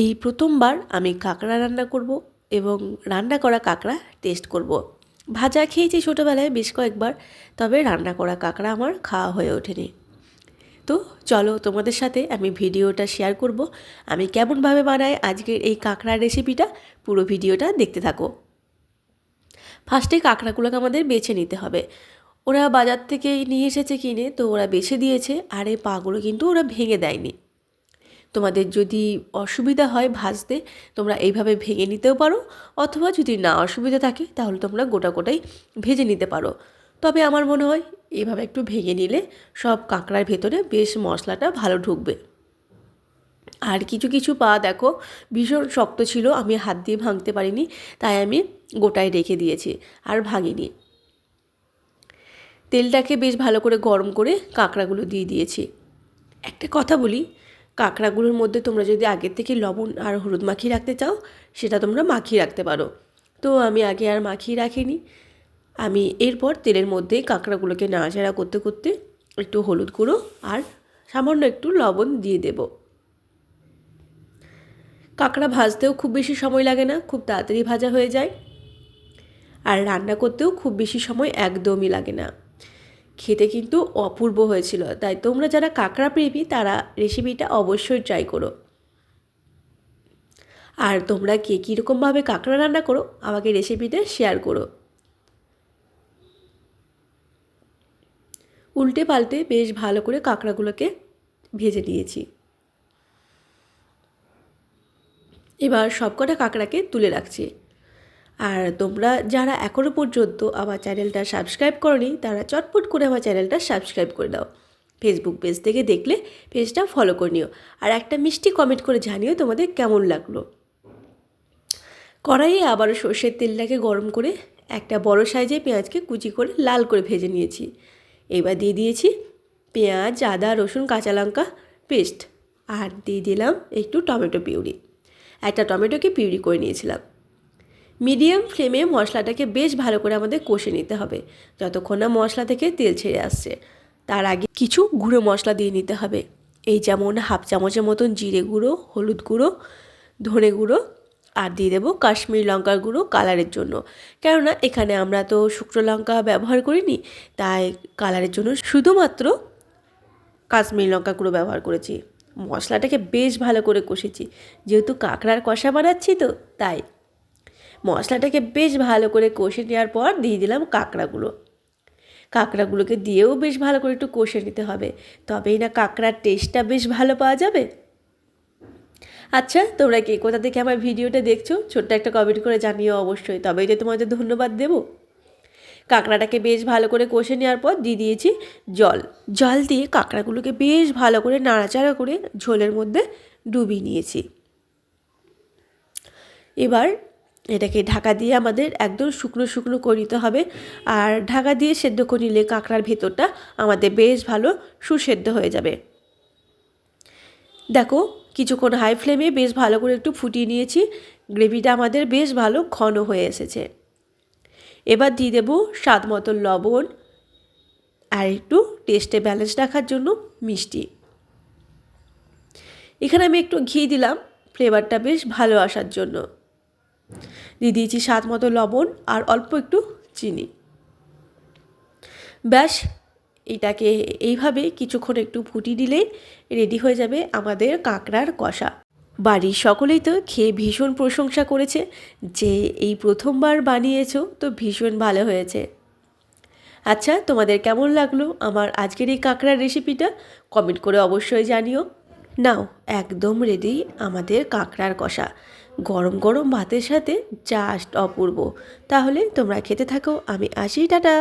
এই প্রথমবার আমি কাঁকড়া রান্না করব এবং রান্না করা কাঁকড়া টেস্ট করব। ভাজা খেয়েছি ছোটোবেলায় বেশ কয়েকবার, তবে রান্না করা কাঁকড়া আমার খাওয়া হয়ে ওঠেনি। তো চলো তোমাদের সাথে আমি ভিডিওটা শেয়ার করব। আমি কেমনভাবে বানাই আজকের এই কাঁকড়ার রেসিপিটা পুরো ভিডিওটা দেখতে থাকো। ফার্স্টে কাঁকড়াগুলোকে আমাদের বেছে নিতে হবে। ওরা বাজার থেকে নিয়ে এসেছে কিনে, তো ওরা বেছে দিয়েছে, আর এই পাগুলো কিন্তু ওরা ভেঙে দেয়নি। তোমাদের যদি অসুবিধা হয় ভাজতে, তোমরা এইভাবে ভেঙে নিতেও পারো, অথবা যদি না অসুবিধা থাকে, তাহলে তোমরা গোটা গোটাই ভেজে নিতে পারো। তবে আমার মনে হয় এইভাবে একটু ভেঙে নিলে সব কাঁকড়ার ভেতরে বেশ মশলাটা ভালো ঢুকবে। আর কিছু কিছু পা দেখো, ভীষণ শক্ত ছিল, আমি হাত দিয়ে ভাঙতে পারিনি, তাই আমি গোটায় রেখে দিয়েছি, আর ভাঙিনি। তেলটাকে বেশ ভালো করে গরম করে কাঁকড়াগুলো দিয়ে দিয়েছি। একটা কথা বলি কাঁকড়াগুলোর মধ্যে তোমরা যদি আগের থেকে লবণ আর হলুদ মাখিয়ে রাখতে চাও, সেটা তোমরা মাখিয়ে রাখতে পারো। তো আমি আগে আর মাখিয়ে রাখিনি। আমি এরপর তেলের মধ্যে কাঁকড়াগুলোকে নাড়াচাড়া করতে করতে একটু হলুদ গুঁড়ো আর সামান্য একটু লবণ দিয়ে দেব। কাঁকড়া ভাজতেও খুব বেশি সময় লাগে না, খুব তাড়াতাড়ি ভাজা হয়ে যায়। আর রান্না করতেও খুব বেশি সময় একদমই লাগে না। খেতে কিন্তু অপূর্ব হয়েছিল। তাই তোমরা যারা কাঁকড়া প্রেমী, তারা রেসিপিটা অবশ্যই ট্রাই করো। আর তোমরা কে কীরকমভাবে কাঁকড়া রান্না করো, আমাকে রেসিপিটা শেয়ার করো। উল্টে পাল্টে বেশ ভালো করে কাঁকড়াগুলোকে ভেজে নিয়েছি। এবার সবকটা কাঁকড়াকে তুলে রাখছি। আর তোমরা যারা এখনও পর্যন্ত আমার চ্যানেলটা সাবস্ক্রাইব করনি, তারা চটপট করে আমার চ্যানেলটা সাবস্ক্রাইব করে দাও ফেসবুক পেজ থেকে দেখলে পেজটা ফলো করে নিও। আর একটা মিষ্টি কমেন্ট করে জানিও তোমাদের কেমন লাগল। কড়াইয়ে আবারও সর্ষের তেলটাকে গরম করে একটা বড় সাইজে পেঁয়াজকে কুচি করে লাল করে ভেজে নিয়েছি। এবার দিয়ে দিয়েছি পেঁয়াজ, আদা, রসুন, কাঁচা লঙ্কা পেস্ট আর দিয়ে দিলাম একটু টমেটো পিউরি। একটা টমেটোকে পিউরি করে নিয়েছিলাম। মিডিয়াম ফ্লেমে মশলাটাকে বেশ ভালো করে আমাদের কষে নিতে হবে। যতক্ষণ না মশলা থেকে তেল ছেড়ে আসছে, তার আগে কিছু গুঁড়ো মশলা দিয়ে নিতে হবে। এই যেমন হাফ চামচের মতন জিরে গুঁড়ো, হলুদ গুঁড়ো, ধনে গুঁড়ো, আর দিয়ে দেবো কাশ্মীরি লঙ্কার গুঁড়ো কালারের জন্য। কেননা এখানে আমরা তো শুকনো লঙ্কা ব্যবহার করিনি, তাই কালারের জন্য শুধুমাত্র কাশ্মীরি লঙ্কা গুঁড়ো ব্যবহার করেছি। মশলাটাকে বেশ ভালো করে কষেছি। যেহেতু কাঁকড়ার কষা বানাচ্ছি তো, তাই মশলাটাকে বেশ ভালো করে কষে নেওয়ার পর দিয়ে দিলাম কাঁকড়াগুলো। কাঁকড়াগুলোকে দিয়েও বেশ ভালো করে একটু কষে নিতে হবে। তবেই না কাঁকড়ার টেস্টটা বেশ ভালো পাওয়া যাবে। আচ্ছা তোমরা কে কোথা থেকে আমার ভিডিওটা দেখছ, ছোট্ট একটা কমেন্ট করে জানিও অবশ্যই। তবেই যে তোমাদের ধন্যবাদ দেবো। কাঁকড়াটাকে বেশ ভালো করে কষে নেওয়ার পর দিয়ে দিয়েছি জল। জল দিয়ে কাঁকড়াগুলোকে বেশ ভালো করে নাড়াচাড়া করে ঝোলের মধ্যে ডুবিয়ে নিয়েছি। এবার এটাকে ঢাকা দিয়ে আমাদের একদম শুকনো শুকনো করে নিতে হবে। আর ঢাকা দিয়ে সেদ্ধ করে নিলে কাঁকড়ার ভেতরটা আমাদের বেশ ভালো সুসেদ্ধ হয়ে যাবে। দেখো, কিছুক্ষণ হাই ফ্লেমে বেশ ভালো করে একটু ফুটিয়ে নিয়েছি। গ্রেভিটা আমাদের বেশ ভালো ঘন হয়ে এসেছে। এবার দিয়ে দেবো স্বাদ মতো লবণ আর একটু টেস্টে ব্যালেন্স রাখার জন্য মিষ্টি। এখানে আমি একটু ঘি দিলাম ফ্লেভারটা বেশ ভালো আসার জন্য। দিয়ে দিয়েছি স্বাদ মতো লবণ আর অল্প একটু চিনি। ব্যাস, এটাকে এইভাবে কিছুক্ষণ একটু ফুটিয়ে দিলেই রেডি হয়ে যাবে আমাদের কাঁকড়ার কষা। বাড়ির সকলেই তো খেয়ে ভীষণ প্রশংসা করেছে যে এই প্রথমবার বানিয়েছো, তো ভীষণ ভালো হয়েছে। আচ্ছা তোমাদের কেমন লাগল আমার আজকের এই কাঁকড়ার রেসিপিটা? কমেন্ট করে অবশ্যই জানিও। নাও, একদম রেডি আমাদের কাঁকড়ার কষা। গরম গরম ভাতের সাথে জাস্ট অপূর্ব। তাহলে তোমরা খেতে থাকো আমি আসি টাটা।